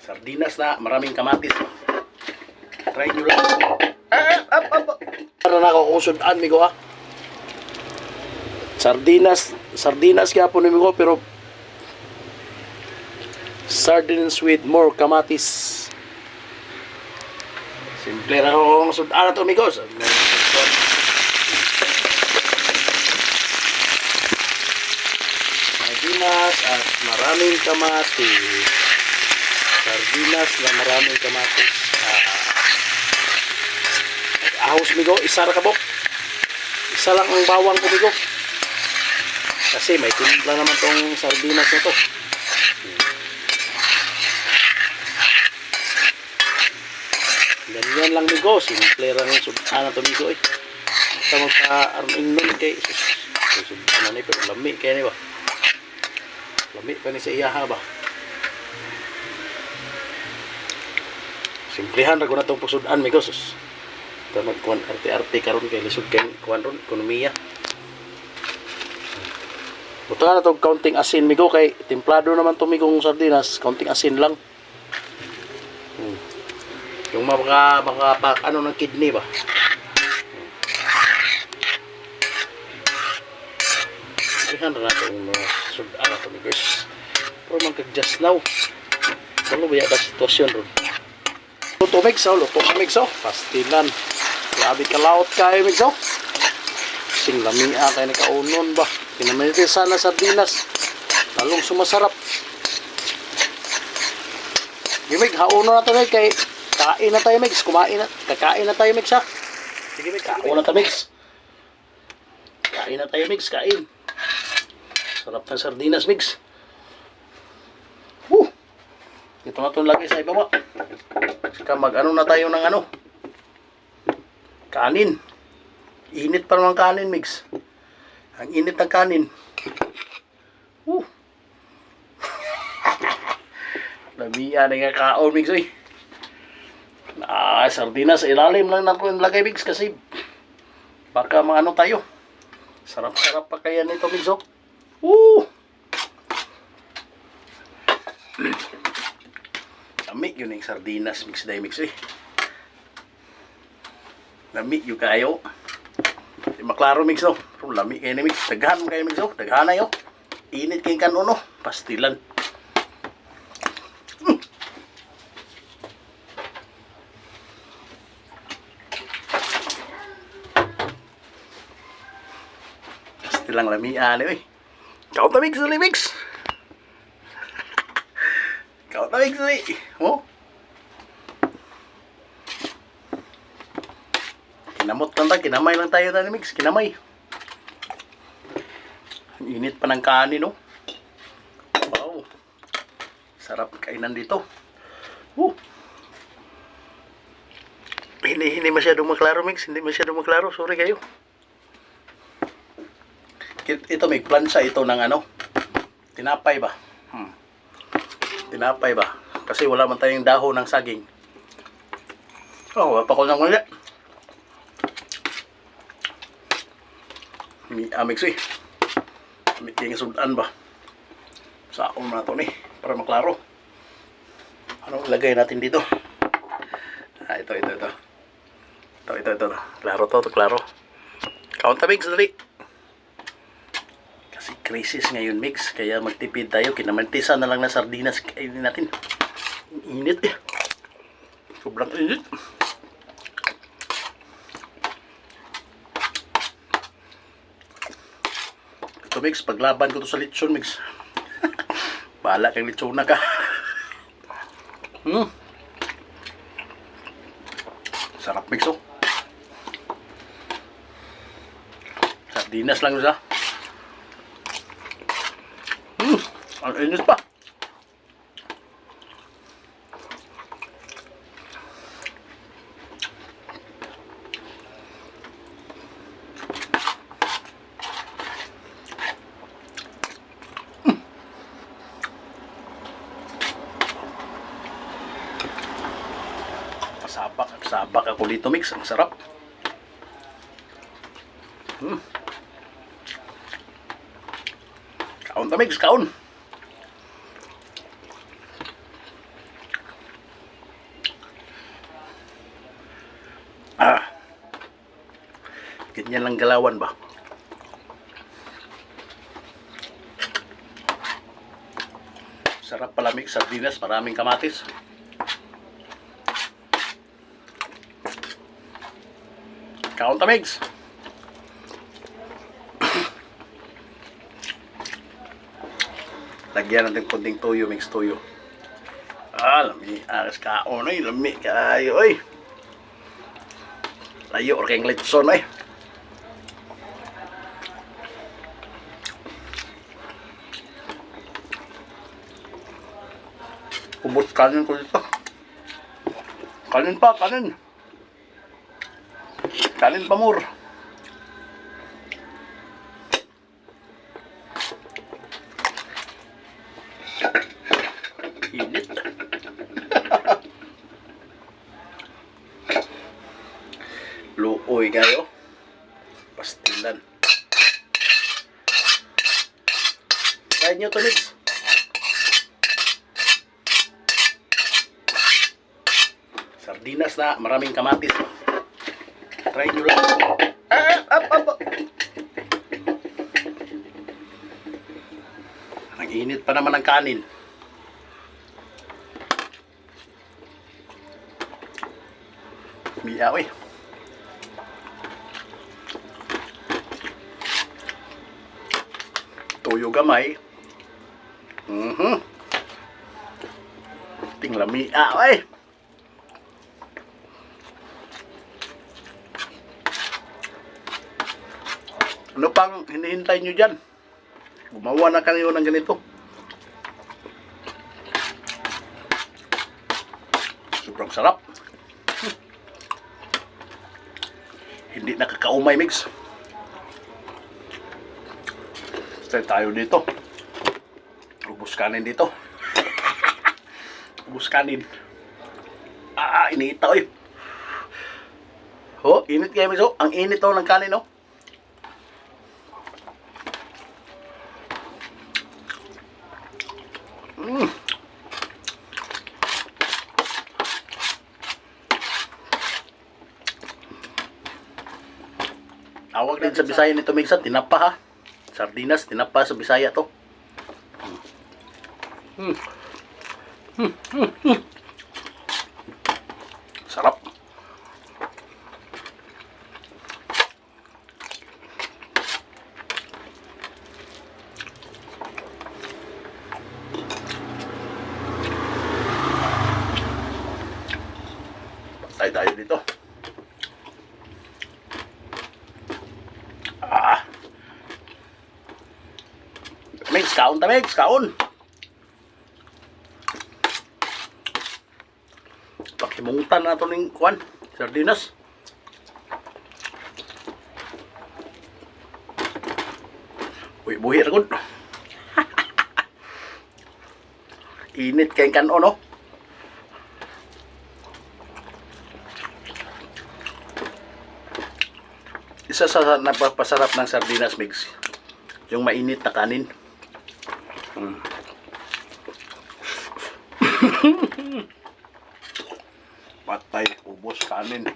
Sardinas na maraming kamatis. Try nyo lang. Ah, up, up, up. Para na ako kung sudan, migo ha. Sardinas, sardinas kaya po ni migo, pero sardines with more kamatis. Simple na kung sudan na to, amigos. Sardinas at maraming kamatis. Sardinas na maraming kamatis. Ah. Ahos migo, isa ra kabok. Isa lang ang bawang ko migo. Kasi may timpla naman tong sardinas na to. Ganyan lang migo, simple lang yung sudan na to migo eh. Sa magka-arming nun kay sudan na ni pero lami kaya ni ba? Lami pa ni sa iyaha ba? Simplihan ra ko na itong pusudan, amigos. Ito magkuhan arte-arte karon kay lisod kay kuhan ron, ekonomiya. Buto na itong counting asin, migo, kay templado naman itong migong sardinas, counting asin lang. Hmm. Yung mga, mga pak, ano ng kidney ba? Simplihan ra na itong mga sudan na ito, amigos. Pero magkag-just now. Ano ba yung sitwasyon ron? Luto mix oh, luto mix oh. Pastilan. Grabe ka laot kayo mix oh. Sing lamia kay ni kaunon ba. Kinamiti sana sardinas. Lalong sumasarap. Gimig, hauno na Meg, kay kain na tayo mix. Kumain na. Kakain na tayo mix ha. Sige mix, kain na tayo mix. Kain na tayo mix, kain. Sarap ng sardinas mix. Ito na itong lagay sa ibaba. Saka mag ano na tayo ng ano. Kanin. Init pa naman kanin, mix. Ang init ng kanin. Woo. Lamiya na nga kaon, mix, oy. Ah, sardinas, ilalim lang na ko lagay, mix, kasi baka mga ano tayo. Sarap-sarap pa kaya nito, mix, oh. Woo! Lami yun yung sardinas mix day mix eh. Lami yun kayo. Di maklaro mix no. Pero lami kayo ni mix. Daghan kayo mix oh. Daghan na yun. Init kayo kan no. Pastilan. Mm. Pastilang lamian eh. Kau ta mix dali mix. Kau ta mix dali. Oh. Kinamot lang tayo, kinamay lang tayo tani mix, kinamay. Ang init pa ng kanin, no? Wow. Sarap kainan dito. Woo. Hindi, hindi masyadong maklaro, mix. Hindi masyadong maklaro. Sorry kayo. It- Ito, may plansa ito ng ano. Tinapay ba? Hmm. Tinapay ba? Kasi wala man tayong dahon ng saging. Oh, wala pa ko nang muli. Mi amix eh. Mi king sudan ba? Sa ako na to ni para maklaro. Ano ilagay natin dito? Ah, ito, ito, ito. Ito, ito, ito. Klaro to, to klaro. Count mix dali. Kasi crisis ngayon mix, kaya magtipid tayo. Kinamantisa na lang na sardinas kainin natin. Init. Sobrang init. Ito mix, paglaban ko to sa lechon mix. Bahala kang lechon na ka. Hmm. Sarap mix oh. Sardinas lang siya. Hmm. Ang init pa. Paborito mix. Ang sarap. Hmm. Kaon ta mix. Kaon. Ah. Ganyan lang galawan ba? Sarap pala palamig sardinas, maraming kamatis. Kaon tamigs. Lagyan natin kunting tuyo, mix tuyo. Ah, lami. Aras kaon ay, lami kayo ay. Layo or kayong litson ay. Ubus kanin ko dito. Kanin pa, kanin. Kanin pa, mur. Init. Luoy kayo. Pastilan. Kaya nyo to, Nix. Sardinas na maraming kamatis. Try nyo lang. Ah, up, up, up. Ang init pa naman ng kanin. Miyaw eh. Tuyo gamay. Mhm. Tinglami ah, eh. Ano pang hinihintay nyo dyan? Gumawa na kayo ng ganito. Sobrang sarap. Hmm. Hindi nakakaumay, mix. Stay tayo dito. Ubus kanin dito. Ubus kanin. Ah, inita, oy. Oh, init kayo, mix. Oh, ang init oh, ng kanin, oh. Awag din sa Bisaya nito Migsa, tinapa ha. Sardinas, tinapa sa Bisaya to. Hmm. Hmm. Hmm. Hmm. Sarap. Patay tayo dito. Ah. Mix, kaon ta, Mix, kaon. Pakimuntan na ito ng kwan, sardinas. Uy, buhi gud. Init kay kanon, no? Isa sa napapasarap ng sardinas mix, yung mainit na kanin. Mm. Patay, ubos kanin.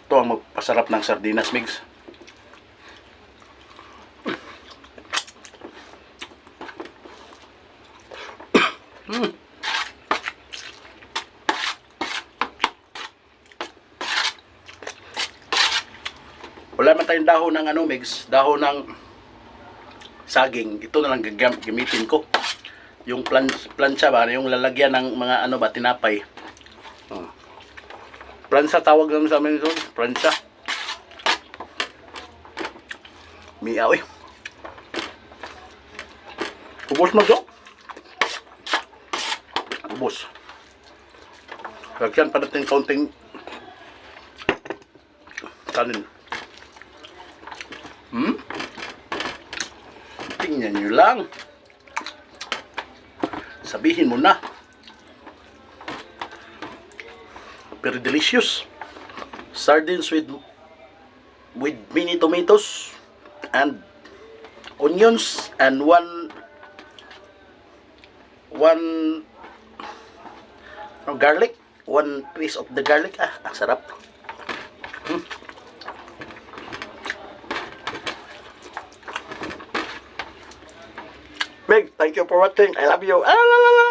Ito ang magpasarap ng sardinas mix. Wala man tayong dahon ng ano, mix, dahon ng saging. Ito na lang gamitin ko. Yung plan plancha ba, yung lalagyan ng mga ano ba, tinapay. Oh. Plancha tawag lang sa amin ito, plancha. Miyaw eh. Ubos mo jo. Ubos. Lagyan pa natin kaunting kanin. Hmm? Tingnan nyo lang. Sabihin mo na. Very delicious. Sardines with with mini tomatoes and onions and one one ano, garlic one piece of the garlic. Ah, ang sarap. Thank you for watching. I love you. Ah.